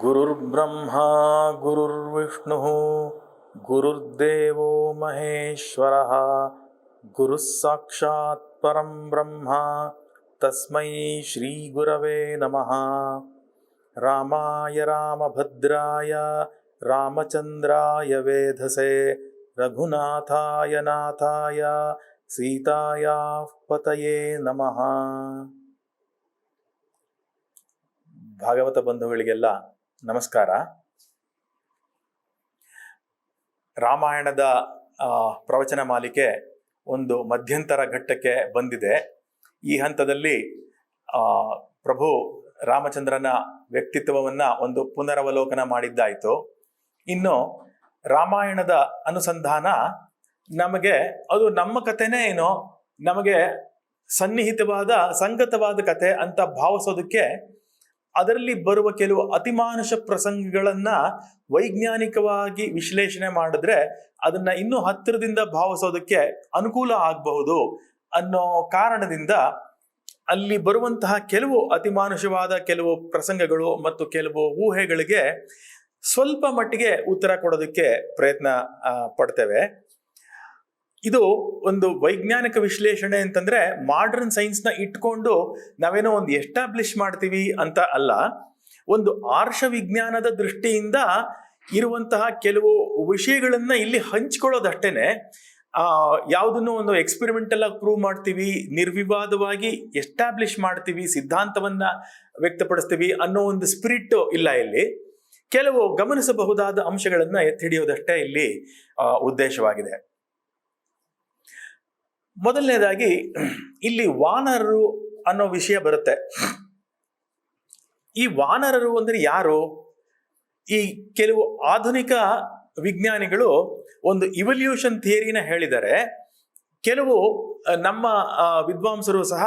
गुरुर्ब्रह्मा गुरुर्विष्णुः गुरुर्देवो महेश्वरः गुरुः साक्षात् परं ब्रह्म तस्मै श्रीगुरवे नमः रामाय रामभद्राय रामचन्द्राय वेधसे रघुनाथाय नाथाय सीतायाः पतये नमः ಭಾಗವತ ಬಂಧುಗಳಿಗೆಲ್ಲ ನಮಸ್ಕಾರ. ರಾಮಾಯಣದ ಪ್ರವಚನ ಮಾಲಿಕೆ ಒಂದು ಮಧ್ಯಂತರ ಘಟ್ಟಕ್ಕೆ ಬಂದಿದೆ. ಈ ಹಂತದಲ್ಲಿ ಪ್ರಭು ರಾಮಚಂದ್ರನ ವ್ಯಕ್ತಿತ್ವವನ್ನ ಒಂದು ಪುನರವಲೋಕನ ಮಾಡಿದ್ದಾಯಿತು. ಇನ್ನು ರಾಮಾಯಣದ ಅನುಸಂಧಾನ ನಮಗೆ, ಅದು ನಮ್ಮ ಕಥೆನೇ ಏನೋ, ನಮಗೆ ಸನ್ನಿಹಿತವಾದ, ಸಂಗತವಾದ ಕತೆ ಅಂತ ಭಾವಿಸೋದಕ್ಕೆ ಅದರಲ್ಲಿ ಬರುವ ಕೆಲವು ಅತಿಮಾನುಷ ಪ್ರಸಂಗಗಳನ್ನ ವೈಜ್ಞಾನಿಕವಾಗಿ ವಿಶ್ಲೇಷಣೆ ಮಾಡಿದ್ರೆ ಅದನ್ನ ಇನ್ನೂ ಹತ್ತಿರದಿಂದ ಭಾವಿಸೋದಕ್ಕೆ ಅನುಕೂಲ ಆಗಬಹುದು ಅನ್ನೋ ಕಾರಣದಿಂದ ಅಲ್ಲಿ ಬರುವಂತಹ ಕೆಲವು ಅತಿಮಾನುಷವಾದ ಕೆಲವು ಪ್ರಸಂಗಗಳು ಮತ್ತು ಕೆಲವು ಊಹೆಗಳಿಗೆ ಸ್ವಲ್ಪ ಮಟ್ಟಿಗೆ ಉತ್ತರ ಕೊಡೋದಕ್ಕೆ ಪ್ರಯತ್ನ ಪಡ್ತೇವೆ. ಇದು ಒಂದು ವೈಜ್ಞಾನಿಕ ವಿಶ್ಲೇಷಣೆ ಅಂತಂದ್ರೆ ಮಾಡರ್ನ್ ಸೈನ್ಸ್ನ ಇಟ್ಕೊಂಡು ನಾವೇನೋ ಒಂದು ಎಸ್ಟಾಬ್ಲಿಷ್ ಮಾಡ್ತೀವಿ ಅಂತ ಅಲ್ಲ, ಒಂದು ಆರ್ಷ ವಿಜ್ಞಾನದ ದೃಷ್ಟಿಯಿಂದ ಇರುವಂತಹ ಕೆಲವು ವಿಷಯಗಳನ್ನ ಇಲ್ಲಿ ಹಂಚ್ಕೊಳ್ಳೋದಷ್ಟೇನೆ. ಯಾವುದನ್ನು ಒಂದು ಎಕ್ಸ್ಪೆರಿಮೆಂಟಲ್ ಆಗಿ ಪ್ರೂವ್ ಮಾಡ್ತೀವಿ, ನಿರ್ವಿವಾದವಾಗಿ ಎಸ್ಟಾಬ್ಲಿಷ್ ಮಾಡ್ತೀವಿ, ಸಿದ್ಧಾಂತವನ್ನ ವ್ಯಕ್ತಪಡಿಸ್ತೀವಿ ಅನ್ನೋ ಒಂದು ಸ್ಪಿರಿಟ್ ಇಲ್ಲ ಇಲ್ಲಿ. ಕೆಲವು ಗಮನಿಸಬಹುದಾದ ಅಂಶಗಳನ್ನ ಎತ್ತಿ ಹಿಡಿಯೋದಷ್ಟೇ ಇಲ್ಲಿ ಉದ್ದೇಶವಾಗಿದೆ. ಮೊದಲನೇದಾಗಿ, ಇಲ್ಲಿ ವಾನರರು ಅನ್ನೋ ವಿಷಯ ಬರುತ್ತೆ. ಈ ವಾನರರು ಅಂದರೆ ಯಾರು? ಈ ಕೆಲವು ಆಧುನಿಕ ವಿಜ್ಞಾನಿಗಳು ಒಂದು ಇವಲ್ಯೂಷನ್ ಥಿಯರಿನ ಹೇಳಿದರೆ, ಕೆಲವು ನಮ್ಮ ವಿದ್ವಾಂಸರು ಸಹ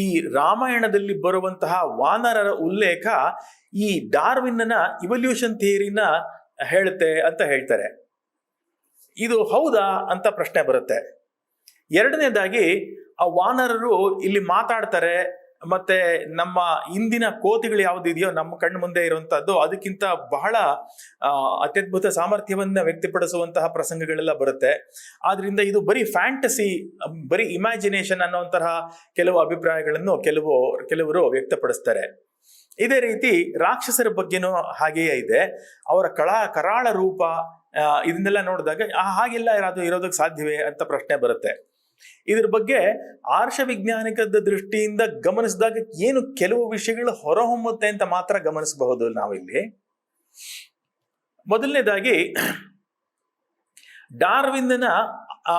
ಈ ರಾಮಾಯಣದಲ್ಲಿ ಬರುವಂತಹ ವಾನರರ ಉಲ್ಲೇಖ ಈ ಡಾರ್ವಿನ್ನ ಇವಲ್ಯೂಷನ್ ಥಿಯರಿನ ಹೇಳುತ್ತೆ ಅಂತ ಹೇಳ್ತಾರೆ. ಇದು ಹೌದಾ ಅಂತ ಪ್ರಶ್ನೆ ಬರುತ್ತೆ. ಎರಡನೇದಾಗಿ ಆ ವಾನರರು ಇಲ್ಲಿ ಮಾತಾಡ್ತಾರೆ, ಮತ್ತೆ ನಮ್ಮ ಇಂದಿನ ಕೋತಿಗಳು ಯಾವುದಿದೆಯೋ ನಮ್ಮ ಕಣ್ಣು ಮುಂದೆ ಇರುವಂತಹದ್ದು, ಅದಕ್ಕಿಂತ ಬಹಳ ಅತ್ಯದ್ಭುತ ಸಾಮರ್ಥ್ಯವನ್ನ ವ್ಯಕ್ತಪಡಿಸುವಂತಹ ಪ್ರಸಂಗಗಳೆಲ್ಲ ಬರುತ್ತೆ. ಆದ್ರಿಂದ ಇದು ಬರೀ ಫ್ಯಾಂಟಸಿ ಬರೀ ಇಮ್ಯಾಜಿನೇಷನ್ ಅನ್ನುವಂತಹ ಕೆಲವು ಅಭಿಪ್ರಾಯಗಳನ್ನು ಕೆಲವು, ಕೆಲವರು ವ್ಯಕ್ತಪಡಿಸ್ತಾರೆ. ಇದೇ ರೀತಿ ರಾಕ್ಷಸರ ಬಗ್ಗೆನೂ ಹಾಗೆಯೇ ಇದೆ. ಅವರ ಕಳ, ಕರಾಳ ರೂಪ ಇದನ್ನೆಲ್ಲ ನೋಡಿದಾಗ ಹಾಗೆಲ್ಲ ಯಾರಾದ್ರೂ ಇರೋದಕ್ಕೆ ಸಾಧ್ಯವೇ? ಅಂತ ಪ್ರಶ್ನೆ ಬರುತ್ತೆ. ಇದ್ರ ಬಗ್ಗೆ ಆರ್ಷ ವಿಜ್ಞಾನಿಕದ ದೃಷ್ಟಿಯಿಂದ ಗಮನಿಸಿದಾಗ ಏನು ಕೆಲವು ವಿಷಯಗಳು ಹೊರಹೊಮ್ಮುತ್ತೆ ಅಂತ ಮಾತ್ರ ಗಮನಿಸಬಹುದು ನಾವಿಲ್ಲಿ. ಮೊದಲನೇದಾಗಿ, ಡಾರ್ವಿನ್ನ, ಆ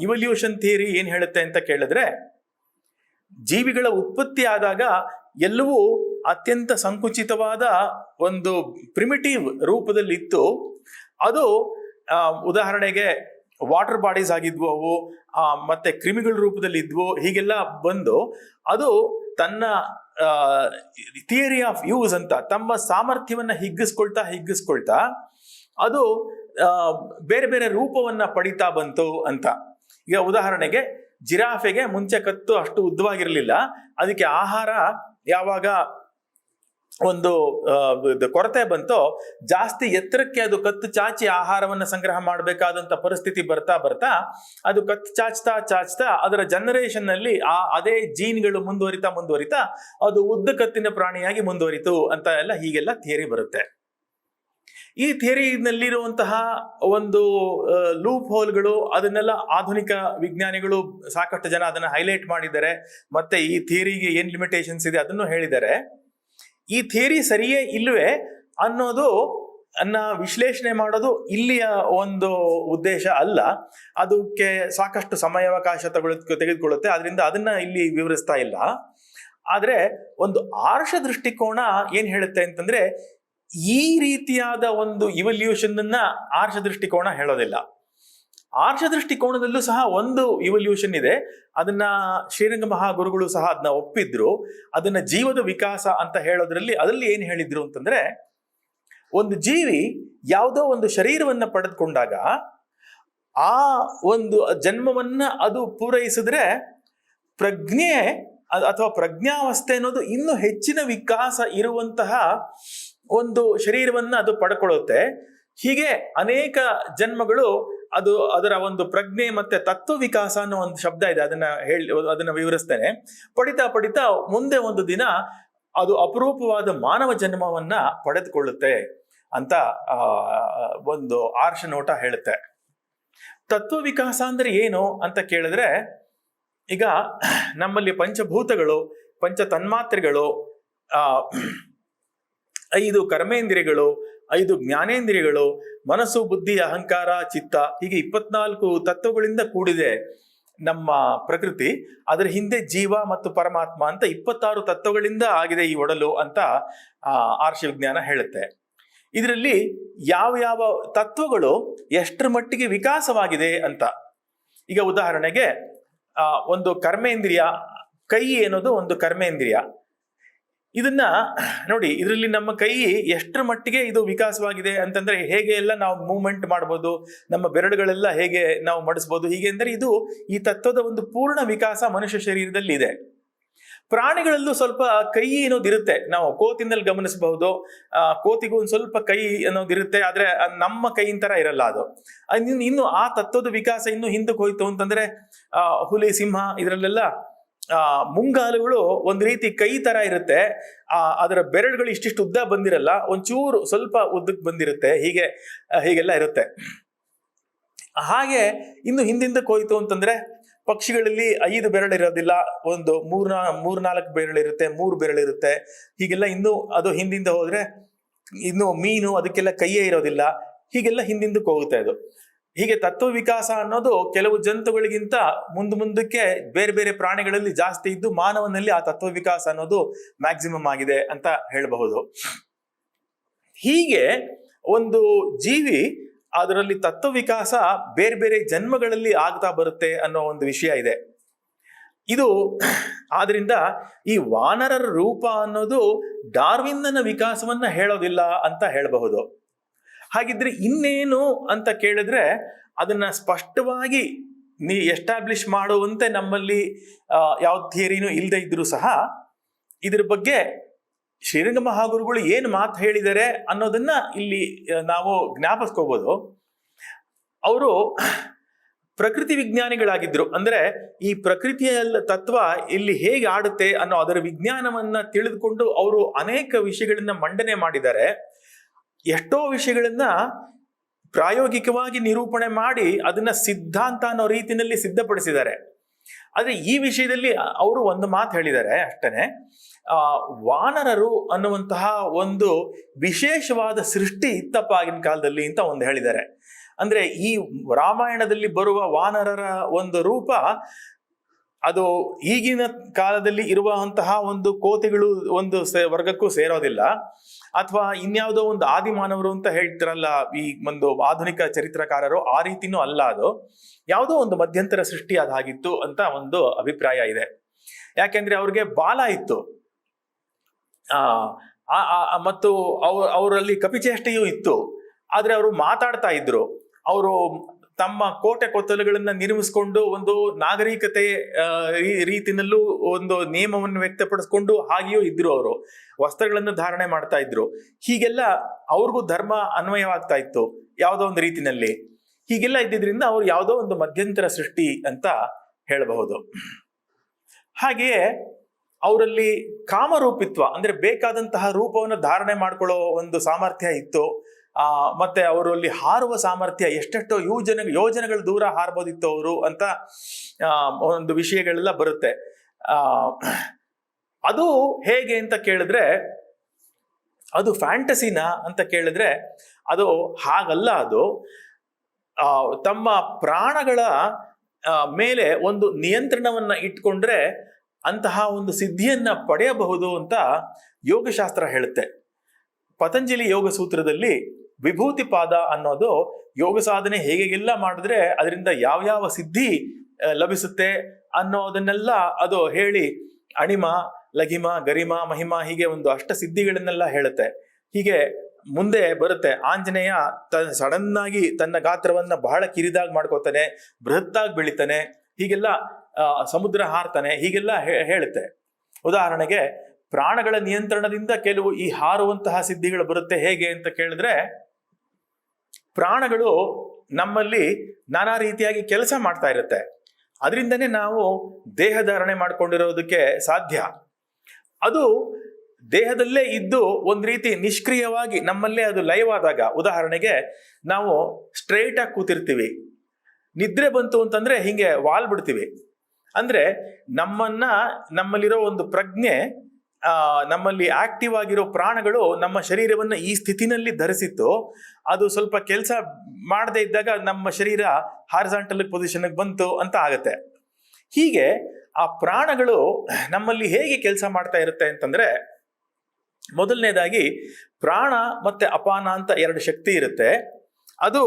ಇವಲ್ಯೂಷನ್ ಥಿಯರಿ ಏನ್ ಹೇಳುತ್ತೆ ಅಂತ ಕೇಳಿದ್ರೆ, ಜೀವಿಗಳ ಉತ್ಪತ್ತಿ ಆದಾಗ ಎಲ್ಲವೂ ಅತ್ಯಂತ ಸಂಕುಚಿತವಾದ ಒಂದು ಪ್ರಿಮಿಟಿವ್ ರೂಪದಲ್ಲಿತ್ತು. ಅದು ಉದಾಹರಣೆಗೆ ವಾಟರ್ ಬಾಡೀಸ್ ಆಗಿದ್ವು ಅವು ಮತ್ತೆ ಕ್ರಿಮಿಗಳ ರೂಪದಲ್ಲಿ ಇದ್ವು, ಹೀಗೆಲ್ಲ ಬಂದು ಅದು ತನ್ನ ಥಿಯರಿ ಆಫ್ ಯೂಸ್ ಅಂತ, ತಮ್ಮ ಸಾಮರ್ಥ್ಯವನ್ನ ಹಿಗ್ಗಿಸ್ಕೊಳ್ತಾ ಹಿಗ್ಗಿಸ್ಕೊಳ್ತಾ ಅದು ಬೇರೆ ಬೇರೆ ರೂಪವನ್ನ ಪಡಿತಾ ಬಂತು ಅಂತ. ಈಗ ಉದಾಹರಣೆಗೆ ಜಿರಾಫೆಗೆ ಮುಂಚೆ ಕತ್ತು ಅಷ್ಟು ಉದ್ದವಾಗಿರಲಿಲ್ಲ, ಅದಕ್ಕೆ ಆಹಾರ ಯಾವಾಗ ಒಂದು ಕೊರತೆ ಬಂತೋ, ಜಾಸ್ತಿ ಎತ್ತರಕ್ಕೆ ಅದು ಕತ್ತು ಚಾಚಿ ಆಹಾರವನ್ನು ಸಂಗ್ರಹ ಮಾಡಬೇಕಾದಂತ ಪರಿಸ್ಥಿತಿ ಬರ್ತಾ ಬರ್ತಾ, ಅದು ಕತ್ತು ಚಾಚ್ತಾ ಚಾಚ್ತಾ ಅದರ ಜನರೇಷನ್ನಲ್ಲಿ ಆ ಅದೇ ಜೀನ್ಗಳು ಮುಂದುವರಿತಾ ಮುಂದುವರಿತಾ, ಅದು ಉದ್ದ ಕತ್ತಿನ ಪ್ರಾಣಿಯಾಗಿ ಮುಂದುವರಿತು ಅಂತ ಎಲ್ಲ ಹೀಗೆಲ್ಲ ಥಿಯರಿ ಬರುತ್ತೆ. ಈ ಥಿಯರಿನಲ್ಲಿರುವಂತಹ ಒಂದು ಲೂಪ್ ಹೋಲ್ಗಳು ಅದನ್ನೆಲ್ಲ ಆಧುನಿಕ ವಿಜ್ಞಾನಿಗಳು ಸಾಕಷ್ಟು ಜನ ಅದನ್ನ ಹೈಲೈಟ್ ಮಾಡಿದ್ದಾರೆ, ಮತ್ತೆ ಈ ಥಿಯರಿಗೆ ಏನ್ ಲಿಮಿಟೇಷನ್ಸ್ ಇದೆ ಅದನ್ನು ಹೇಳಿದ್ದಾರೆ. ಈ ಥಿಯರಿ ಸರಿಯೇ ಇಲ್ಲವೇ ಅನ್ನೋದು ಅನ್ನ ವಿಶ್ಲೇಷಣೆ ಮಾಡೋದು ಇಲ್ಲಿಯ ಒಂದು ಉದ್ದೇಶ ಅಲ್ಲ. ಅದಕ್ಕೆ ಸಾಕಷ್ಟು ಸಮಯಾವಕಾಶ ತಗೊಳ್ ತೆಗೆದುಕೊಳ್ಳುತ್ತೆ. ಅದರಿಂದ ಅದನ್ನ ಇಲ್ಲಿ ವಿವರಿಸ್ತಾ ಇಲ್ಲ. ಆದರೆ ಒಂದು ಆರ್ಷ ದೃಷ್ಟಿಕೋನ ಏನು ಹೇಳುತ್ತೆ ಅಂತಂದ್ರೆ ಈ ರೀತಿಯಾದ ಒಂದು ಇವಲ್ಯೂಷನ್ ಆರ್ಷ ದೃಷ್ಟಿಕೋನ ಹೇಳೋದಿಲ್ಲ. ಆರ್ಷ ದೃಷ್ಟಿಕೋನದಲ್ಲೂ ಸಹ ಒಂದು ಇವಲ್ಯೂಷನ್ ಇದೆ. ಅದನ್ನ ಶ್ರೀರಂಗ ಮಹಾಗುರುಗಳು ಸಹ ಅದನ್ನ ಒಪ್ಪಿದ್ರು. ಅದನ್ನ ಜೀವದ ವಿಕಾಸ ಅಂತ ಹೇಳೋದ್ರಲ್ಲಿ ಅದರಲ್ಲಿ ಏನು ಹೇಳಿದ್ರು ಅಂತಂದ್ರೆ, ಒಂದು ಜೀವಿ ಯಾವುದೋ ಒಂದು ಶರೀರವನ್ನ ಪಡೆದುಕೊಂಡಾಗ ಆ ಒಂದು ಜನ್ಮವನ್ನ ಅದು ಪೂರೈಸಿದ್ರೆ ಪ್ರಜ್ಞೆ ಅಥವಾ ಪ್ರಜ್ಞಾವಸ್ಥೆ ಅನ್ನೋದು ಇನ್ನೂ ಹೆಚ್ಚಿನ ವಿಕಾಸ ಇರುವಂತಹ ಒಂದು ಶರೀರವನ್ನ ಅದು ಪಡ್ಕೊಳ್ಳುತ್ತೆ. ಹೀಗೆ ಅನೇಕ ಜನ್ಮಗಳು ಅದು ಅದರ ಒಂದು ಪ್ರಜ್ಞೆ ಮತ್ತೆ ತತ್ವ ವಿಕಾಸ ಅನ್ನೋ ಒಂದು ಶಬ್ದ ಇದೆ. ಅದನ್ನ ಹೇಳಿ, ಅದನ್ನ ವಿವರಿಸ್ತೇನೆ. ಪಡಿತಾ ಪಡಿತಾ ಮುಂದೆ ಒಂದು ದಿನ ಅದು ಅಪರೂಪವಾದ ಮಾನವ ಜನ್ಮವನ್ನ ಪಡೆದುಕೊಳ್ಳುತ್ತೆ ಅಂತ ಒಂದು ಆರ್ಷ ನೋಟ ಹೇಳುತ್ತೆ. ತತ್ವ ವಿಕಾಸ ಅಂದ್ರೆ ಏನು ಅಂತ ಕೇಳಿದ್ರೆ, ಈಗ ನಮ್ಮಲ್ಲಿ ಪಂಚಭೂತಗಳು ಪಂಚ ತನ್ಮಾತ್ರೆಗಳು ಐದು ಕರ್ಮೇಂದ್ರಿಯಗಳು ಐದು ಜ್ಞಾನೇಂದ್ರಿಯಗಳು, ಮನಸ್ಸು, ಬುದ್ಧಿ, ಅಹಂಕಾರ, ಚಿತ್ತ ಹೀಗೆ ಇಪ್ಪತ್ನಾಲ್ಕು ತತ್ವಗಳಿಂದ ಕೂಡಿದೆ ನಮ್ಮ ಪ್ರಕೃತಿ. ಅದರ ಹಿಂದೆ ಜೀವ ಮತ್ತು ಪರಮಾತ್ಮ ಅಂತ ಇಪ್ಪತ್ತಾರು ತತ್ವಗಳಿಂದ ಆಗಿದೆ ಈ ಒಡಲು ಅಂತ ಆರ್ಷ ವಿಜ್ಞಾನ ಹೇಳುತ್ತೆ. ಇದರಲ್ಲಿ ಯಾವ ಯಾವ ತತ್ವಗಳು ಎಷ್ಟರ ಮಟ್ಟಿಗೆ ವಿಕಾಸವಾಗಿದೆ ಅಂತ. ಈಗ ಉದಾಹರಣೆಗೆ ಒಂದು ಕರ್ಮೇಂದ್ರಿಯ, ಕೈ ಅನ್ನೋದು ಒಂದು ಕರ್ಮೇಂದ್ರಿಯ. ಇದನ್ನ ನೋಡಿ, ಇದರಲ್ಲಿ ನಮ್ಮ ಕೈ ಎಷ್ಟರ ಮಟ್ಟಿಗೆ ಇದು ವಿಕಾಸವಾಗಿದೆ ಅಂತಂದ್ರೆ ಹೇಗೆ ಎಲ್ಲ ನಾವು ಮೂವ್ಮೆಂಟ್ ಮಾಡ್ಬೋದು, ನಮ್ಮ ಬೆರಳುಗಳೆಲ್ಲ ಹೇಗೆ ನಾವು ಮಡಿಸ್ಬೋದು, ಹೀಗೆ ಅಂದರೆ ಇದು ಈ ತತ್ವದ ಒಂದು ಪೂರ್ಣ ವಿಕಾಸ ಮನುಷ್ಯ ಶರೀರದಲ್ಲಿ ಇದೆ. ಪ್ರಾಣಿಗಳಲ್ಲೂ ಸ್ವಲ್ಪ ಕೈ ಅನ್ನೋದಿರುತ್ತೆ ನಾವು ಕೋತಿನಲ್ಲಿ ಗಮನಿಸಬಹುದು, ಆ, ಕೋತಿಗೂ ಒಂದು ಸ್ವಲ್ಪ ಕೈ ಅನ್ನೋದಿರುತ್ತೆ ಆದ್ರೆ ನಮ್ಮ ಕೈಯಿನ ತರ ಇರಲ್ಲ ಅದು. ಇನ್ನು- ಇನ್ನು ಆ ತತ್ವದ ವಿಕಾಸ ಇನ್ನು ಹಿಂದಕ್ಕೆ ಹೋಯ್ತು ಅಂತಂದ್ರೆ ಹುಲಿ, ಸಿಂಹ, ಇದರಲ್ಲೆಲ್ಲ ಆ, ಮುಂಗಾಲುಗಳು ಒಂದ್ ರೀತಿ ಕೈ ತರ ಇರುತ್ತೆ. ಆ, ಅದರ ಬೆರಳುಗಳು ಇಷ್ಟಿಷ್ಟು ಉದ್ದ ಬಂದಿರಲ್ಲ, ಒಂಚೂರು ಸ್ವಲ್ಪ ಉದ್ದಕ್ಕೆ ಬಂದಿರುತ್ತೆ. ಹೀಗೆ ಹೀಗೆಲ್ಲ ಇರುತ್ತೆ. ಹಾಗೆ ಇನ್ನು ಹಿಂದಿಂದಕ್ಕೆ ಹೋಯ್ತು ಅಂತಂದ್ರೆ ಪಕ್ಷಿಗಳಲ್ಲಿ ಐದು ಬೆರಳಿರೋದಿಲ್ಲ ಒಂದು ಮೂರ್ನಾ, ಮೂರ್ನಾಲ್ಕು ಬೆರಳಿರುತ್ತೆ ಮೂರು ಬೆರಳಿರುತ್ತೆ ಹೀಗೆಲ್ಲ ಇನ್ನು ಅದು ಹಿಂದಿಂದ ಹೋದ್ರೆ ಇನ್ನು ಮೀನು ಅದಕ್ಕೆಲ್ಲ ಕೈಯೇ ಇರೋದಿಲ್ಲ. ಹೀಗೆಲ್ಲ ಹಿಂದಿಂದಕ್ಕೆ ಹೋಗುತ್ತೆ ಅದು. ಹೀಗೆ ತತ್ವ ವಿಕಾಸ ಅನ್ನೋದು ಕೆಲವು ಜಂತುಗಳಿಗಿಂತ ಮುಂದೆ ಮುಂದಕ್ಕೆ ಬೇರೆ ಬೇರೆ ಪ್ರಾಣಿಗಳಲ್ಲಿ ಜಾಸ್ತಿ ಇದ್ದು ಮಾನವನಲ್ಲಿ ಆ ತತ್ವ ವಿಕಾಸ ಅನ್ನೋದು ಮ್ಯಾಕ್ಸಿಮಮ್ ಆಗಿದೆ ಅಂತ ಹೇಳಬಹುದು. ಹೀಗೆ ಒಂದು ಜೀವಿ ಅದರಲ್ಲಿ ತತ್ವ ವಿಕಾಸ ಬೇರೆ ಬೇರೆ ಜನ್ಮಗಳಲ್ಲಿ ಆಗ್ತಾ ಬರುತ್ತೆ ಅನ್ನೋ ಒಂದು ವಿಷಯ ಇದೆ. ಇದು ಆದ್ರಿಂದ ಈ ವಾನರರ ರೂಪ ಅನ್ನೋದು ಡಾರ್ವಿನ್ನನ ವಿಕಾಸವನ್ನ ಹೇಳೋದಿಲ್ಲ ಅಂತ ಹೇಳಬಹುದು. ಹಾಗಿದ್ರೆ ಇನ್ನೇನು ಅಂತ ಕೇಳಿದ್ರೆ ಅದನ್ನ ಸ್ಪಷ್ಟವಾಗಿ ನೀ ಎಸ್ಟಾಬ್ಲಿಷ್ ಮಾಡುವಂತೆ ನಮ್ಮಲ್ಲಿ ಯಾವ ಥಿಯರಿನೂ ಇಲ್ಲದೆ ಇದ್ರೂ ಸಹ ಇದ್ರ ಬಗ್ಗೆ ಶ್ರೀರಂಗ ಮಹಾಗುರುಗಳು ಏನು ಮಾತು ಹೇಳಿದ್ದಾರೆ ಅನ್ನೋದನ್ನ ಇಲ್ಲಿ ನಾವು ಜ್ಞಾಪಿಸ್ಕೋಬೋದು. ಅವರು ಪ್ರಕೃತಿ ವಿಜ್ಞಾನಿಗಳಾಗಿದ್ರು. ಅಂದ್ರೆ ಈ ಪ್ರಕೃತಿಯ ತತ್ವ ಇಲ್ಲಿ ಹೇಗೆ ಆಡುತ್ತೆ ಅನ್ನೋ ಅದರ ವಿಜ್ಞಾನವನ್ನ ತಿಳಿದುಕೊಂಡು ಅವರು ಅನೇಕ ವಿಷಯಗಳನ್ನ ಮಂಡನೆ ಮಾಡಿದ್ದಾರೆ. ಎಷ್ಟೋ ವಿಷಯಗಳನ್ನ ಪ್ರಾಯೋಗಿಕವಾಗಿ ನಿರೂಪಣೆ ಮಾಡಿ ಅದನ್ನ ಸಿದ್ಧಾಂತ ಅನ್ನೋ ರೀತಿಯಲ್ಲಿ ಸಿದ್ಧಪಡಿಸಿದ್ದಾರೆ. ಆದರೆ ಈ ವಿಷಯದಲ್ಲಿ ಅವರು ಒಂದು ಮಾತು ಹೇಳಿದ್ದಾರೆ ಅಷ್ಟೇ ವಾನರರು ಅನ್ನುವಂತಹ ಒಂದು ವಿಶೇಷವಾದ ಸೃಷ್ಟಿ ಇತ್ತಪ್ಪ ಆಗಿನ ಕಾಲದಲ್ಲಿ ಅಂತ ಒಂದು ಹೇಳಿದ್ದಾರೆ. ಅಂದ್ರೆ ಈ ರಾಮಾಯಣದಲ್ಲಿ ಬರುವ ವಾನರರ ಒಂದು ರೂಪ ಅದು ಈಗಿನ ಕಾಲದಲ್ಲಿ ಇರುವಂತಹ ಒಂದು ಕೋತಿಗಳು ಒಂದು ವರ್ಗಕ್ಕೂ ಸೇರೋದಿಲ್ಲ. ಅಥವಾ ಇನ್ಯಾವುದೋ ಒಂದು ಆದಿಮಾನವರು ಅಂತ ಹೇಳ್ತಿರಲ್ಲ ಈ ಒಂದು ಆಧುನಿಕ ಚರಿತ್ರಕಾರರು, ಆ ರೀತಿನೂ ಅಲ್ಲ ಅದು. ಯಾವುದೋ ಒಂದು ಮಧ್ಯಂತರ ಸೃಷ್ಟಿ ಅದಾಗಿತ್ತು ಅಂತ ಒಂದು ಅಭಿಪ್ರಾಯ ಇದೆ. ಯಾಕೆಂದ್ರೆ ಅವ್ರಿಗೆ ಬಾಲ ಇತ್ತು. ಆ ಮತ್ತು ಅವ ಅವರಲ್ಲಿ ಕಪಿಚೇಷ್ಟೆಯೂ ಇತ್ತು. ಆದ್ರೆ ಅವರು ಮಾತಾಡ್ತಾ ಇದ್ರು. ಅವರು ತಮ್ಮ ಕೋಟೆ ಕೊತ್ತಲುಗಳನ್ನ ನಿರ್ಮಿಸಿಕೊಂಡು ಒಂದು ನಾಗರಿಕತೆ ರೀತಿನಲ್ಲೂ ಒಂದು ನಿಯಮವನ್ನು ವ್ಯಕ್ತಪಡಿಸ್ಕೊಂಡು ಹಾಗೆಯೂ ಇದ್ರು ಅವರು. ವಸ್ತ್ರಗಳನ್ನು ಧಾರಣೆ ಮಾಡ್ತಾ ಇದ್ರು. ಹೀಗೆಲ್ಲ ಅವ್ರಿಗೂ ಧರ್ಮ ಅನ್ವಯವಾಗ್ತಾ ಇತ್ತು ಯಾವುದೋ ಒಂದು ರೀತಿನಲ್ಲಿ. ಹೀಗೆಲ್ಲ ಇದ್ದಿದ್ರಿಂದ ಅವ್ರು ಯಾವುದೋ ಒಂದು ಮಧ್ಯಂತರ ಸೃಷ್ಟಿ ಅಂತ ಹೇಳಬಹುದು. ಹಾಗೆಯೇ ಅವರಲ್ಲಿ ಕಾಮರೂಪಿತ್ವ, ಅಂದ್ರೆ ಬೇಕಾದಂತಹ ರೂಪವನ್ನು ಧಾರಣೆ ಮಾಡ್ಕೊಳ್ಳೋ ಒಂದು ಸಾಮರ್ಥ್ಯ ಇತ್ತು. ಮತ್ತೆ ಅವರಲ್ಲಿ ಹಾರುವ ಸಾಮರ್ಥ್ಯ ಎಷ್ಟೆಷ್ಟೋ ಯೋಜನೆ ಯೋಜನೆಗಳು ದೂರ ಹಾರಬಹುದಿತ್ತು ಅವರು ಅಂತ ಒಂದು ವಿಷಯಗಳೆಲ್ಲ ಬರುತ್ತೆ. ಅದು ಹೇಗೆ ಅಂತ ಕೇಳಿದ್ರೆ, ಅದು ಫ್ಯಾಂಟಸಿನ ಅಂತ ಕೇಳಿದ್ರೆ, ಅದು ಹಾಗಲ್ಲ ಅದು. ತಮ್ಮ ಪ್ರಾಣಗಳ ಮೇಲೆ ಒಂದು ನಿಯಂತ್ರಣವನ್ನ ಇಟ್ಕೊಂಡ್ರೆ ಅಂತಹ ಒಂದು ಸಿದ್ಧಿಯನ್ನ ಪಡೆಯಬಹುದು ಅಂತ ಯೋಗಶಾಸ್ತ್ರ ಹೇಳುತ್ತೆ. ಪತಂಜಲಿ ಯೋಗ ಸೂತ್ರದಲ್ಲಿ ವಿಭೂತಿ ಪಾದ ಅನ್ನೋದು ಯೋಗ ಸಾಧನೆ ಹೇಗೆಲ್ಲ ಮಾಡಿದ್ರೆ ಅದರಿಂದ ಯಾವ ಯಾವ ಸಿದ್ಧಿ ಲಭಿಸುತ್ತೆ ಅನ್ನೋದನ್ನೆಲ್ಲ ಅದು ಹೇಳಿ ಅಣಿಮ, ಲಘಿಮ, ಗರಿಮ, ಮಹಿಮ ಹೀಗೆ ಒಂದು ಅಷ್ಟ ಸಿದ್ಧಿಗಳನ್ನೆಲ್ಲ ಹೇಳುತ್ತೆ. ಹೀಗೆ ಮುಂದೆ ಬರುತ್ತೆ. ಆಂಜನೇಯ ತ ಸಡನ್ ಆಗಿ ತನ್ನ ಗಾತ್ರವನ್ನ ಬಹಳ ಕಿರಿದಾಗಿ ಮಾಡ್ಕೋತಾನೆ, ಬೃಹತ್ತಾಗಿ ಬೆಳಿತಾನೆ, ಹೀಗೆಲ್ಲ ಸಮುದ್ರ ಹಾರ್ತಾನೆ, ಹೀಗೆಲ್ಲ ಹೇಳುತ್ತೆ. ಉದಾಹರಣೆಗೆ ಪ್ರಾಣಗಳ ನಿಯಂತ್ರಣದಿಂದ ಕೆಲವು ಈ ಹಾರುವಂತಹ ಸಿದ್ಧಿಗಳು ಬರುತ್ತೆ ಹೇಗೆ ಅಂತ ಕೇಳಿದ್ರೆ ಪ್ರಾಣಗಳು ನಮ್ಮಲ್ಲಿ ನಾನಾ ರೀತಿಯಾಗಿ ಕೆಲಸ ಮಾಡ್ತಾ ಇರುತ್ತೆ. ಅದರಿಂದನೇ ನಾವು ದೇಹಧಾರಣೆ ಮಾಡಿಕೊಂಡಿರೋದಕ್ಕೆ ಸಾಧ್ಯ. ಅದು ದೇಹದಲ್ಲೇ ಇದ್ದು ಒಂದು ರೀತಿ ನಿಷ್ಕ್ರಿಯವಾಗಿ ನಮ್ಮಲ್ಲೇ ಅದು ಲೈವ್ ಆದಾಗ, ಉದಾಹರಣೆಗೆ ನಾವು ಸ್ಟ್ರೈಟಾಗಿ ಕೂತಿರ್ತೀವಿ. ನಿದ್ರೆ ಬಂತು ಅಂತಂದ್ರೆ ಹಿಂಗೆ ವಾಲ್ ಬಿಡ್ತೀವಿ. ಅಂದ್ರೆ ನಮ್ಮನ್ನ, ನಮ್ಮಲ್ಲಿರೋ ಒಂದು ಪ್ರಜ್ಞೆ ನಮ್ಮಲ್ಲಿ ಆಕ್ಟಿವ್ ಆಗಿರೋ ಪ್ರಾಣಗಳು ನಮ್ಮ ಶರೀರವನ್ನು ಈ ಸ್ಥಿತಿನಲ್ಲಿ ಧರಿಸಿತ್ತು. ಅದು ಸ್ವಲ್ಪ ಕೆಲಸ ಮಾಡದೇ ಇದ್ದಾಗ ನಮ್ಮ ಶರೀರ ಹಾರಿಸಾಂಟಲ್ ಪೊಸಿಷನ್ಗೆ ಬಂತು ಅಂತ ಆಗುತ್ತೆ. ಹೀಗೆ ಆ ಪ್ರಾಣಗಳು ನಮ್ಮಲ್ಲಿ ಹೇಗೆ ಕೆಲಸ ಮಾಡ್ತಾ ಇರುತ್ತೆ ಅಂತಂದ್ರೆ, ಮೊದಲನೇದಾಗಿ ಪ್ರಾಣ ಮತ್ತೆ ಅಪಾನ ಅಂತ ಎರಡು ಶಕ್ತಿ ಇರುತ್ತೆ. ಅದು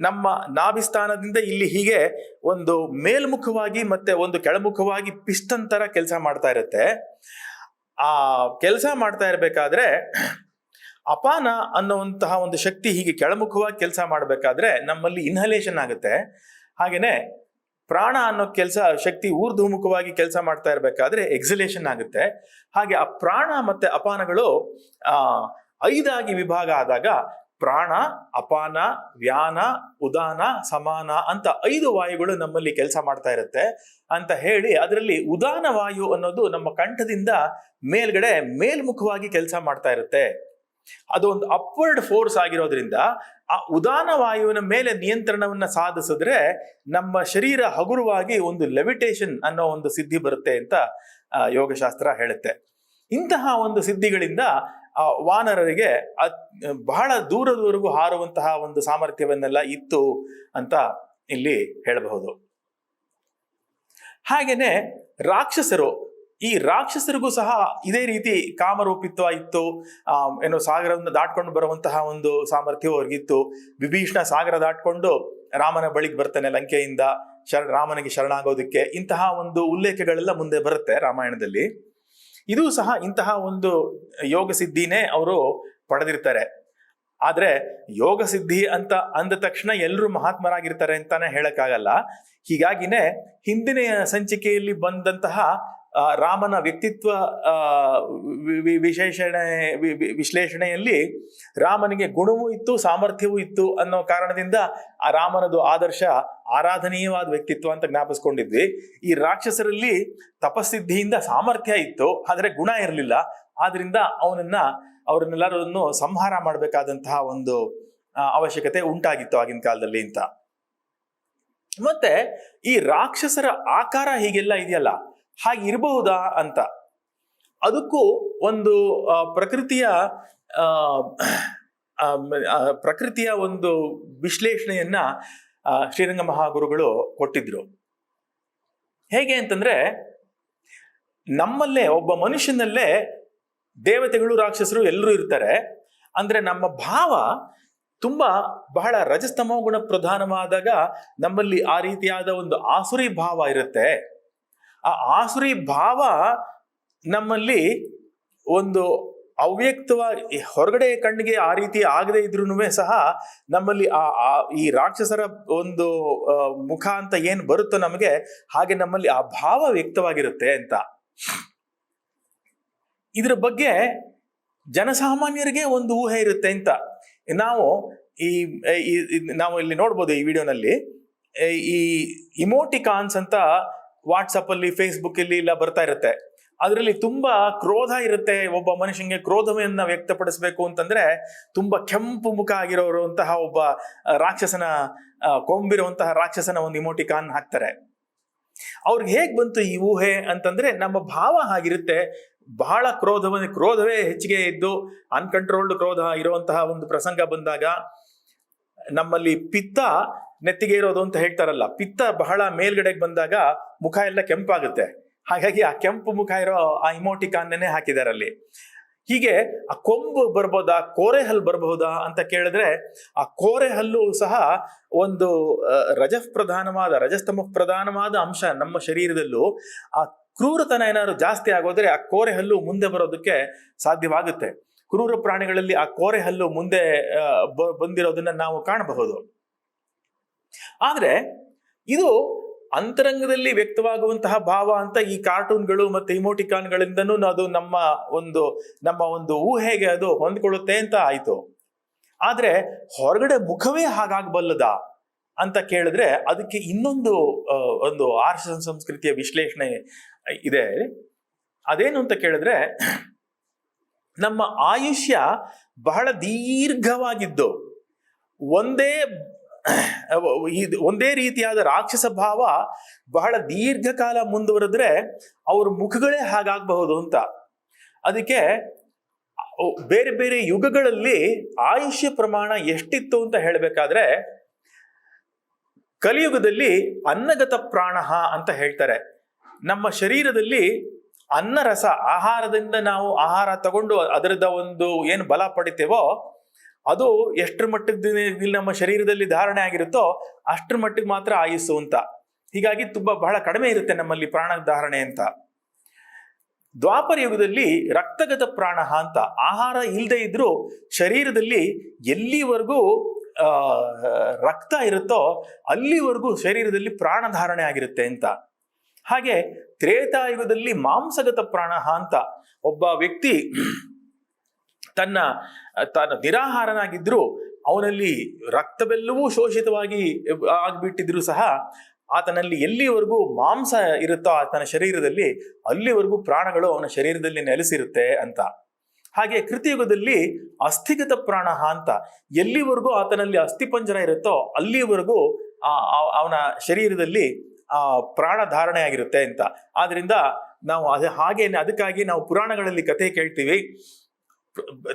ನಮ್ಮ ನಾಭಿಸ್ಥಾನದಿಂದ ಇಲ್ಲಿ ಹೀಗೆ ಒಂದು ಮೇಲ್ಮುಖವಾಗಿ ಮತ್ತೆ ಒಂದು ಕೆಳಮುಖವಾಗಿ ಪಿಸ್ಟನ್ ತರ ಕೆಲಸ ಮಾಡ್ತಾ ಇರುತ್ತೆ. ಆ ಕೆಲಸ ಮಾಡ್ತಾ ಇರಬೇಕಾದ್ರೆ ಅಪಾನ ಅನ್ನುವಂತಹ ಒಂದು ಶಕ್ತಿ ಹೀಗೆ ಕೆಳಮುಖವಾಗಿ ಕೆಲಸ ಮಾಡಬೇಕಾದ್ರೆ ನಮ್ಮಲ್ಲಿ ಇನ್ಹಲೇಷನ್ ಆಗುತ್ತೆ. ಹಾಗೇನೆ ಪ್ರಾಣ ಅನ್ನೋ ಕೆಲಸ ಶಕ್ತಿ ಊರ್ಧ್ವಮುಖವಾಗಿ ಕೆಲಸ ಮಾಡ್ತಾ ಇರಬೇಕಾದ್ರೆ ಎಕ್ಸಲೇಷನ್ ಆಗುತ್ತೆ. ಹಾಗೆ ಆ ಪ್ರಾಣ ಮತ್ತೆ ಅಪಾನಗಳು ಆ ಐದಾಗಿ ವಿಭಾಗ ಆದಾಗ ಪ್ರಾಣ, ಅಪಾನ ವ್ಯಾನ ಉದಾನ, ಸಮಾನ ಅಂತ ಐದು ವಾಯುಗಳು ನಮ್ಮಲ್ಲಿ ಕೆಲಸ ಮಾಡ್ತಾ ಇರುತ್ತೆ ಅಂತ ಹೇಳಿ ಅದರಲ್ಲಿ ಉದಾನ ವಾಯು ಅನ್ನೋದು ನಮ್ಮ ಕಂಠದಿಂದ ಮೇಲ್ಗಡೆ ಮೇಲ್ಮುಖವಾಗಿ ಕೆಲಸ ಮಾಡ್ತಾ ಇರುತ್ತೆ. ಅದೊಂದು ಅಪ್ವರ್ಡ್ ಫೋರ್ಸ್ ಆಗಿರೋದ್ರಿಂದ ಆ ಉದಾನ ವಾಯುವಿನ ಮೇಲೆ ನಿಯಂತ್ರಣವನ್ನ ಸಾಧಿಸಿದ್ರೆ ನಮ್ಮ ಶರೀರ ಹಗುರವಾಗಿ ಒಂದು ಲೆವಿಟೇಷನ್ ಅನ್ನೋ ಒಂದು ಸಿದ್ಧಿ ಬರುತ್ತೆ ಅಂತ ಯೋಗಶಾಸ್ತ್ರ ಹೇಳುತ್ತೆ. ಇಂತಹ ಒಂದು ಸಿದ್ಧಿಗಳಿಂದ ಆ ವಾನರರಿಗೆ ಬಹಳ ದೂರದವರೆಗೂ ಹಾರುವಂತಹ ಒಂದು ಸಾಮರ್ಥ್ಯವನ್ನೆಲ್ಲ ಇತ್ತು ಅಂತ ಇಲ್ಲಿ ಹೇಳಬಹುದು. ಹಾಗೇನೆ ರಾಕ್ಷಸರು, ಈ ರಾಕ್ಷಸರಿಗೂ ಸಹ ಇದೇ ರೀತಿ ಕಾಮರೂಪಿತ್ವ ಇತ್ತು ಏನು ಸಾಗರವನ್ನು ದಾಟ್ಕೊಂಡು ಬರುವಂತಹ ಒಂದು ಸಾಮರ್ಥ್ಯವು ಅವ್ರಿಗಿತ್ತು. ವಿಭೀಷಣ ಸಾಗರ ದಾಟ್ಕೊಂಡು ರಾಮನ ಬಳಿಗೆ ಬರ್ತಾನೆ ಲಂಕೆಯಿಂದ, ಶರ, ರಾಮನಿಗೆ ಶರಣಾಗೋದಕ್ಕೆ. ಇಂತಹ ಒಂದು ಉಲ್ಲೇಖಗಳೆಲ್ಲ ಮುಂದೆ ಬರುತ್ತೆ ರಾಮಾಯಣದಲ್ಲಿ. ಇದು ಸಹ ಇಂತಹ ಒಂದು ಯೋಗ ಸಿದ್ಧಿನೇ ಅವರು ಪಡೆದಿರ್ತಾರೆ. ಆದರೆ ಯೋಗ ಸಿದ್ಧಿ ಅಂತ ಅಂದ ತಕ್ಷಣ ಎಲ್ಲರೂ ಮಹಾತ್ಮರಾಗಿರ್ತಾರೆ ಅಂತಾನೆ ಹೇಳಕ್ಕಾಗಲ್ಲ. ಹೀಗಾಗಿನೇ ಹಿಂದಿನ ಸಂಚಿಕೆಯಲ್ಲಿ ಬಂದಂತಹ ರಾಮನ ವ್ಯಕ್ತಿತ್ವ ವಿಶೇಷಣೆ ವಿಶ್ಲೇಷಣೆಯಲ್ಲಿ ರಾಮನಿಗೆ ಗುಣವೂ ಇತ್ತು, ಸಾಮರ್ಥ್ಯವೂ ಇತ್ತು ಅನ್ನೋ ಕಾರಣದಿಂದ ಆ ರಾಮನದು ಆದರ್ಶ ಆರಾಧನೀಯವಾದ ವ್ಯಕ್ತಿತ್ವ ಅಂತ ಜ್ಞಾಪಿಸ್ಕೊಂಡಿದ್ವಿ. ಈ ರಾಕ್ಷಸರಲ್ಲಿ ತಪಸ್ಸಿದ್ಧಿಯಿಂದ ಸಾಮರ್ಥ್ಯ ಇತ್ತು, ಆದರೆ ಗುಣ ಇರಲಿಲ್ಲ. ಆದ್ರಿಂದ ಅವನನ್ನ, ಅವರನ್ನೆಲ್ಲರನ್ನು ಸಂಹಾರ ಮಾಡಬೇಕಾದಂತಹ ಒಂದು ಅವಶ್ಯಕತೆ ಉಂಟಾಗಿತ್ತು ಆಗಿನ ಕಾಲದಲ್ಲಿ ಅಂತ. ಮತ್ತೆ ಈ ರಾಕ್ಷಸರ ಆಕಾರ ಹೀಗೆಲ್ಲ ಇದೆಯಲ್ಲ? ಹಾಗಿರಬಹುದಾ ಅಂತ. ಅದಕ್ಕೂ ಒಂದು ಪ್ರಕೃತಿಯ ಪ್ರಕೃತಿಯ ಒಂದು ವಿಶ್ಲೇಷಣೆಯನ್ನ ಶ್ರೀರಂಗ ಮಹಾಗುರುಗಳು ಕೊಟ್ಟಿದ್ರು. ಹೇಗೆ ಅಂತಂದ್ರೆ, ನಮ್ಮಲ್ಲೇ ಒಬ್ಬ ಮನುಷ್ಯನಲ್ಲೇ ದೇವತೆಗಳು, ರಾಕ್ಷಸರು ಎಲ್ಲರೂ ಇರ್ತಾರೆ. ಅಂದ್ರೆ ನಮ್ಮ ಭಾವ ತುಂಬಾ ಬಹಳ ರಜಸ್ತಮೋ ಗುಣ ಪ್ರಧಾನವಾದಾಗ ನಮ್ಮಲ್ಲಿ ಆ ರೀತಿಯಾದ ಒಂದು ಆಸುರಿ ಭಾವ ಇರುತ್ತೆ. ಆ ಆಸುರಿ ಭಾವ ನಮ್ಮಲ್ಲಿ ಒಂದು ಅವ್ಯಕ್ತವಾಗಿ ಹೊರಗಡೆ ಕಣ್ಣಿಗೆ ಆ ರೀತಿ ಆಗದೆ ಇದ್ರೂ ಸಹ ನಮ್ಮಲ್ಲಿ ಆ ಈ ರಾಕ್ಷಸರ ಒಂದು ಮುಖ ಅಂತ ಏನು ಬರುತ್ತೋ ನಮಗೆ ಹಾಗೆ ನಮ್ಮಲ್ಲಿ ಆ ಭಾವ ವ್ಯಕ್ತವಾಗಿರುತ್ತೆ ಅಂತ. ಇದ್ರ ಬಗ್ಗೆ ಜನಸಾಮಾನ್ಯರಿಗೆ ಒಂದು ಊಹೆ ಇರುತ್ತೆ ಅಂತ. ನಾವು ಈ- ನಾವು ಇಲ್ಲಿ ನೋಡ್ಬೋದು ಈ ವಿಡಿಯೋನಲ್ಲಿ. ಈ ಇಮೋಟಿಕಾನ್ಸ್ ಅಂತ ವಾಟ್ಸಪ್ ಅಲ್ಲಿ ಫೇಸ್ಬುಕ್ ಅಲ್ಲಿ ಇಲ್ಲ ಬರ್ತಾ ಇರುತ್ತೆ. ಅದರಲ್ಲಿ ತುಂಬಾ ಕ್ರೋಧ ಇರುತ್ತೆ. ಒಬ್ಬ ಮನುಷ್ಯನಿಗೆ ಕ್ರೋಧವನ್ನ ವ್ಯಕ್ತಪಡಿಸಬೇಕು ಅಂತಂದ್ರೆ ತುಂಬಾ ಕೆಂಪು ಮುಖ ಆಗಿರೋರು ಅಂತಹ ಒಬ್ಬ ರಾಕ್ಷಸನ ಕೊಂಬಿರುವಂತಹ ರಾಕ್ಷಸನ ಒಂದು ಇಮೋಟಿಕಾನ್ ಹಾಕ್ತಾರೆ. ಅವ್ರಿಗೆ ಹೇಗ್ ಬಂತು ಈ ಊಹೆ ಅಂತಂದ್ರೆ ನಮ್ಮ ಭಾವ ಆಗಿರುತ್ತೆ ಬಹಳ ಕ್ರೋಧವೇ ಕ್ರೋಧವೇ ಹೆಚ್ಚಿಗೆ ಇದ್ದು ಅನ್ಕಂಟ್ರೋಲ್ಡ್ ಕ್ರೋಧ ಇರುವಂತಹ ಒಂದು ಪ್ರಸಂಗ ಬಂದಾಗ ನಮ್ಮಲ್ಲಿ ಪಿತ್ತ ನೆತ್ತಿಗೆ ಇರೋದು ಅಂತ ಹೇಳ್ತಾರಲ್ಲ, ಪಿತ್ತ ಬಹಳ ಮೇಲ್ಗಡೆಗೆ ಬಂದಾಗ ಮುಖ ಎಲ್ಲ ಕೆಂಪಾಗುತ್ತೆ. ಹಾಗಾಗಿ ಆ ಕೆಂಪು ಮುಖ ಇರೋ ಆ ಇಮೋಟಿಕಾನ್ನೇ ಹಾಕಿದ್ದಾರೆ ಅಲ್ಲಿ ಹೀಗೆ ಆ ಕೊಂಬು ಬರ್ಬೋದಾ ಕೋರೆ ಹಲ್ಲು ಬರಬಹುದಾ ಅಂತ ಕೇಳಿದ್ರೆ, ಆ ಕೋರೆ ಹಲ್ಲು ಸಹ ಒಂದು ರಜಃ ಪ್ರಧಾನವಾದ ರಜಸ್ತಮ ಪ್ರಧಾನವಾದ ಅಂಶ ನಮ್ಮ ಶರೀರದಲ್ಲೂ, ಆ ಕ್ರೂರತನ ಏನಾದ್ರು ಜಾಸ್ತಿ ಆಗೋದ್ರೆ ಆ ಕೋರೆ ಹಲ್ಲು ಮುಂದೆ ಬರೋದಕ್ಕೆ ಸಾಧ್ಯವಾಗುತ್ತೆ. ಕ್ರೂರ ಪ್ರಾಣಿಗಳಲ್ಲಿ ಆ ಕೋರೆ ಹಲ್ಲು ಮುಂದೆ ಬಂದಿರೋದನ್ನ ನಾವು ಕಾಣಬಹುದು. ಆದ್ರೆ ಇದು ಅಂತರಂಗದಲ್ಲಿ ವ್ಯಕ್ತವಾಗುವಂತಹ ಭಾವ ಅಂತ ಈ ಕಾರ್ಟೂನ್ಗಳು ಮತ್ತೆ ಇಮೋಟಿಕಾನ್ಗಳಿಂದನೂ ಅದು ನಮ್ಮ ಒಂದು ನಮ್ಮ ಒಂದು ಊಹೆಗೆ ಅದು ಹೊಂದ್ಕೊಳ್ಳುತ್ತೆ ಅಂತ ಆಯಿತು. ಆದರೆ ಹೊರಗಡೆ ಮುಖವೇ ಹಾಗಾಗಬಲ್ಲದ ಅಂತ ಕೇಳಿದ್ರೆ ಅದಕ್ಕೆ ಇನ್ನೊಂದು ಒಂದು ಆರ್ಷ ಸಂಸ್ಕೃತಿಯ ವಿಶ್ಲೇಷಣೆ ಇದೆ. ಅದೇನು ಅಂತ ಕೇಳಿದ್ರೆ ನಮ್ಮ ಆಯುಷ್ಯ ಬಹಳ ದೀರ್ಘವಾಗಿದ್ದು. ಒಂದೇ ಇದು ಒಂದೇ ರೀತಿಯಾದ ರಾಕ್ಷಸ ಭಾವ ಬಹಳ ದೀರ್ಘಕಾಲ ಮುಂದುವರೆದ್ರೆ ಅವ್ರ ಮುಖಗಳೇ ಹಾಗಾಗಬಹುದು ಅಂತ. ಅದಕ್ಕೆ ಬೇರೆ ಬೇರೆ ಯುಗಗಳಲ್ಲಿ ಆಯುಷ್ಯ ಪ್ರಮಾಣ ಎಷ್ಟಿತ್ತು ಅಂತ ಹೇಳಬೇಕಾದ್ರೆ ಕಲಿಯುಗದಲ್ಲಿ ಅನ್ನಗತ ಪ್ರಾಣ ಅಂತ ಹೇಳ್ತಾರೆ. ನಮ್ಮ ಶರೀರದಲ್ಲಿ ಅನ್ನರಸ, ಆಹಾರದಿಂದ ನಾವು ಆಹಾರ ತಗೊಂಡು ಅದರದ ಒಂದು ಏನು ಬಲ ಪಡಿತೇವೋ ಅದು ಎಷ್ಟರ ಮಟ್ಟಕ್ಕೆ ನಮ್ಮ ಶರೀರದಲ್ಲಿ ಧಾರಣೆ ಆಗಿರುತ್ತೋ ಅಷ್ಟರ ಮಟ್ಟಿಗೆ ಮಾತ್ರ ಆಯುಸ್ಸು ಅಂತ. ಹೀಗಾಗಿ ತುಂಬಾ ಬಹಳ ಕಡಿಮೆ ಇರುತ್ತೆ ನಮ್ಮಲ್ಲಿ ಪ್ರಾಣ ಧಾರಣೆ ಅಂತ. ದ್ವಾಪರ ಯುಗದಲ್ಲಿ ರಕ್ತಗತ ಪ್ರಾಣ ಅಂತ ಆಹಾರ ಇಲ್ಲದೆ ಇದ್ರೂ ಶರೀರದಲ್ಲಿ ಎಲ್ಲಿವರೆಗೂ ರಕ್ತ ಇರುತ್ತೋ ಅಲ್ಲಿವರೆಗೂ ಶರೀರದಲ್ಲಿ ಪ್ರಾಣ ಧಾರಣೆ ಆಗಿರುತ್ತೆ ಅಂತ. ಹಾಗೆ ತ್ರೇತಾಯುಗದಲ್ಲಿ ಮಾಂಸಗತ ಪ್ರಾಣ ಅಂತ ಒಬ್ಬ ವ್ಯಕ್ತಿ ತನ್ನ ತಾನು ನಿರಾಹಾರನಾಗಿದ್ದರೂ ಅವನಲ್ಲಿ ರಕ್ತವೆಲ್ಲವೂ ಶೋಷಿತವಾಗಿ ಆಗ್ಬಿಟ್ಟಿದ್ರು ಸಹ ಆತನಲ್ಲಿ ಎಲ್ಲಿವರೆಗೂ ಮಾಂಸ ಇರುತ್ತೋ ಆತನ ಶರೀರದಲ್ಲಿ ಅಲ್ಲಿವರೆಗೂ ಪ್ರಾಣಗಳು ಅವನ ಶರೀರದಲ್ಲಿ ನೆಲೆಸಿರುತ್ತೆ ಅಂತ. ಹಾಗೆ ಕೃತಿಯುಗದಲ್ಲಿ ಅಸ್ಥಿಗತ ಪ್ರಾಣ ಅಂತ ಎಲ್ಲಿವರೆಗೂ ಆತನಲ್ಲಿ ಅಸ್ಥಿಪಂಜರ ಇರುತ್ತೋ ಅಲ್ಲಿವರೆಗೂ ಅವನ ಶರೀರದಲ್ಲಿ ಆ, ಪ್ರಾಣ ಧಾರಣೆ ಆಗಿರುತ್ತೆ ಅಂತ. ಆದ್ರಿಂದ ನಾವು ಅದು ಹಾಗೇನೆ ಅದಕ್ಕಾಗಿ ನಾವು ಪುರಾಣಗಳಲ್ಲಿ ಕಥೆ ಕೇಳ್ತೀವಿ.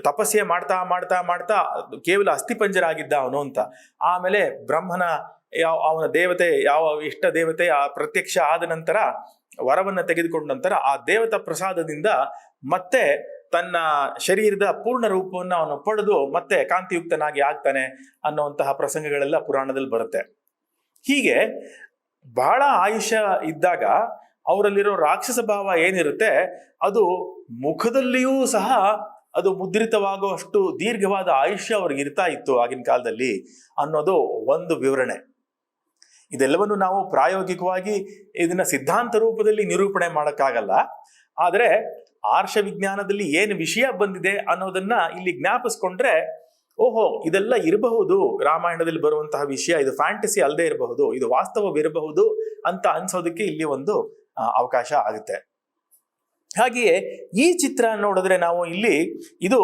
ತಪಸ್ಸೆ ಮಾಡ್ತಾ ಮಾಡ್ತಾ ಮಾಡ್ತಾ ಕೇವಲ ಅಸ್ಥಿಪಂಜರ ಆಗಿದ್ದ ಅವನು ಅಂತ. ಆಮೇಲೆ ಬ್ರಹ್ಮನ ಯಾವ ಅವನ ದೇವತೆ ಯಾವ ಇಷ್ಟ ದೇವತೆ ಆ ಪ್ರತ್ಯಕ್ಷ ಆದ ನಂತರ ವರವನ್ನು ತೆಗೆದುಕೊಂಡ ನಂತರ ಆ ದೇವತಾ ಪ್ರಸಾದದಿಂದ ಮತ್ತೆ ತನ್ನ ಶರೀರದ ಪೂರ್ಣ ರೂಪವನ್ನು ಅವನು ಪಡೆದು ಮತ್ತೆ ಕಾಂತಿಯುಕ್ತನಾಗಿ ಆಗ್ತಾನೆ ಅನ್ನುವಂತಹ ಪ್ರಸಂಗಗಳೆಲ್ಲ ಪುರಾಣದಲ್ಲಿ ಬರುತ್ತೆ. ಹೀಗೆ ಬಹಳ ಆಯುಷ್ಯ ಇದ್ದಾಗ ಅವರಲ್ಲಿರೋ ರಾಕ್ಷಸ ಭಾವ ಏನಿರುತ್ತೆ ಅದು ಮುಖದಲ್ಲಿಯೂ ಸಹ ಅದು ಮುದ್ರಿತವಾಗುವಷ್ಟು ದೀರ್ಘವಾದ ಆಯುಷ್ಯ ಅವ್ರಿಗೆ ಇರ್ತಾ ಇತ್ತು ಆಗಿನ ಕಾಲದಲ್ಲಿ ಅನ್ನೋದು ಒಂದು ವಿವರಣೆ. ಇದೆಲ್ಲವನ್ನು ನಾವು ಪ್ರಾಯೋಗಿಕವಾಗಿ ಇದನ್ನ ಸಿದ್ಧಾಂತ ರೂಪದಲ್ಲಿ ನಿರೂಪಣೆ ಮಾಡೋಕ್ಕಾಗಲ್ಲ. ಆದರೆ ಆರ್ಷ ವಿಜ್ಞಾನದಲ್ಲಿ ಏನು ವಿಷಯ ಬಂದಿದೆ ಅನ್ನೋದನ್ನ ಇಲ್ಲಿ ಜ್ಞಾಪಿಸ್ಕೊಂಡ್ರೆ, ಓಹೋ, ಇದೆಲ್ಲ ಇರಬಹುದು. ರಾಮಾಯಣದಲ್ಲಿ ಬರುವಂತಹ ವಿಷಯ, ಇದು ಫ್ಯಾಂಟಸಿ ಅಲ್ಲದೆ ಇರಬಹುದು. ಇದು ವಾಸ್ತವವಿರಬಹುದು ಅಂತ ಅನ್ಸೋದಕ್ಕೆ ಇಲ್ಲಿ ಒಂದು ಅವಕಾಶ ಆಗುತ್ತೆ. ಹಾಗೆಯೇ ಈ ಚಿತ್ರ ನೋಡಿದ್ರೆ ನಾವು ಇಲ್ಲಿ ಇದು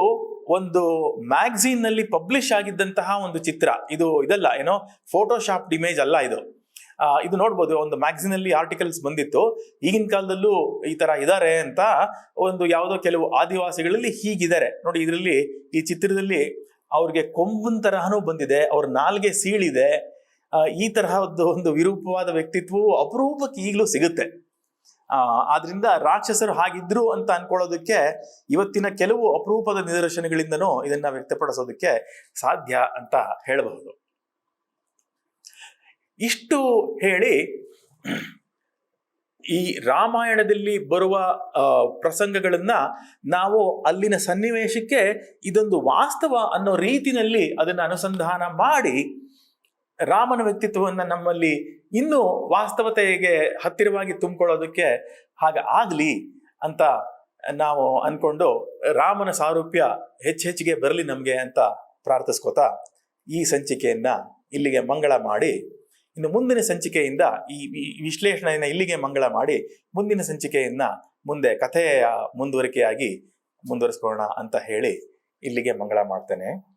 ಒಂದು ಮ್ಯಾಗ್ಝೀನ್ನಲ್ಲಿ ಪಬ್ಲಿಷ್ ಆಗಿದ್ದಂತಹ ಒಂದು ಚಿತ್ರ. ಇದು ಇದಲ್ಲ, ಏನೋ ಫೋಟೋಶಾಪ್ ಇಮೇಜ್ ಅಲ್ಲ ಇದು. ಇದು ನೋಡ್ಬೋದು, ಒಂದು ಮ್ಯಾಗ್ಝಿನಲ್ಲಿ ಆರ್ಟಿಕಲ್ಸ್ ಬಂದಿತ್ತು. ಈಗಿನ ಕಾಲದಲ್ಲೂ ಈ ತರ ಇದಾರೆ ಅಂತ ಒಂದು ಯಾವುದೋ ಕೆಲವು ಆದಿವಾಸಿಗಳಲ್ಲಿ ಹೀಗಿದ್ದಾರೆ. ನೋಡಿ, ಇದರಲ್ಲಿ ಈ ಚಿತ್ರದಲ್ಲಿ ಅವ್ರಿಗೆ ಕೊಂಬನ್ ತರಹನೂ ಬಂದಿದೆ, ಅವ್ರ ನಾಲ್ಗೆ ಸೀಳಿದೆ. ಈ ತರಹದ್ದು ಒಂದು ವಿರೂಪವಾದ ವ್ಯಕ್ತಿತ್ವವು ಅಪರೂಪಕ್ಕೆ ಈಗಲೂ ಸಿಗುತ್ತೆ. ಆದ್ರಿಂದ ರಾಕ್ಷಸರು ಹಾಗಿದ್ರು ಅಂತ ಅನ್ಕೊಳ್ಳೋದಕ್ಕೆ ಇವತ್ತಿನ ಕೆಲವು ಅಪರೂಪದ ನಿದರ್ಶನಗಳಿಂದನೂ ಇದನ್ನ ವ್ಯಕ್ತಪಡಿಸೋದಕ್ಕೆ ಸಾಧ್ಯ ಅಂತ ಹೇಳಬಹುದು. ಇಷ್ಟು ಹೇಳಿ ಈ ರಾಮಾಯಣದಲ್ಲಿ ಬರುವ ಪ್ರಸಂಗಗಳನ್ನ ನಾವು ಅಲ್ಲಿನ ಸನ್ನಿವೇಶಕ್ಕೆ ಇದೊಂದು ವಾಸ್ತವ ಅನ್ನೋ ರೀತಿನಲ್ಲಿ ಅದನ್ನ ಅನುಸಂಧಾನ ಮಾಡಿ ರಾಮನ ವ್ಯಕ್ತಿತ್ವವನ್ನು ನಮ್ಮಲ್ಲಿ ಇನ್ನೂ ವಾಸ್ತವತೆಗೆ ಹತ್ತಿರವಾಗಿ ತುಂಬಿಕೊಳ್ಳೋದಕ್ಕೆ ಹಾಗೆ ಆಗಲಿ ಅಂತ ನಾವು ಅಂದ್ಕೊಂಡು ರಾಮನ ಸಾರೂಪ್ಯ ಹೆಚ್ಚೆಚ್ಚಿಗೆ ಬರಲಿ ನಮಗೆ ಅಂತ ಪ್ರಾರ್ಥಿಸ್ಕೋತಾ ಈ ಸಂಚಿಕೆಯನ್ನ ಇಲ್ಲಿಗೆ ಮಂಗಳ ಮಾಡಿ, ಇನ್ನು ಮುಂದಿನ ಸಂಚಿಕೆಯಿಂದ ಈ ವಿಶ್ಲೇಷಣೆಯನ್ನು ಇಲ್ಲಿಗೆ ಮಂಗಳ ಮಾಡಿ ಮುಂದಿನ ಸಂಚಿಕೆಯನ್ನ ಮುಂದೆ ಕಥೆಯ ಮುಂದುವರಿಕೆಯಾಗಿ ಮುಂದುವರಿಸ್ಕೊಳ್ಳೋಣ ಅಂತ ಹೇಳಿ ಇಲ್ಲಿಗೆ ಮಂಗಳ ಮಾಡ್ತೇನೆ.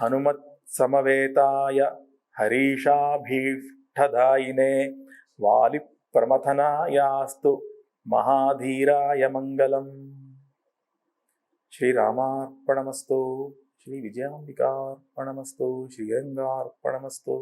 ಹನುಮತ್ సమవేతాయ హరీషాభీష్టదాయినే వాలిప్రమథనాయాస్తు మహాధీరాయ మంగళం శ్రీరామార్పణమస్తు శ్రీ విజయాంబికార్పణమస్తు శ్రీరంగార్పణమస్తు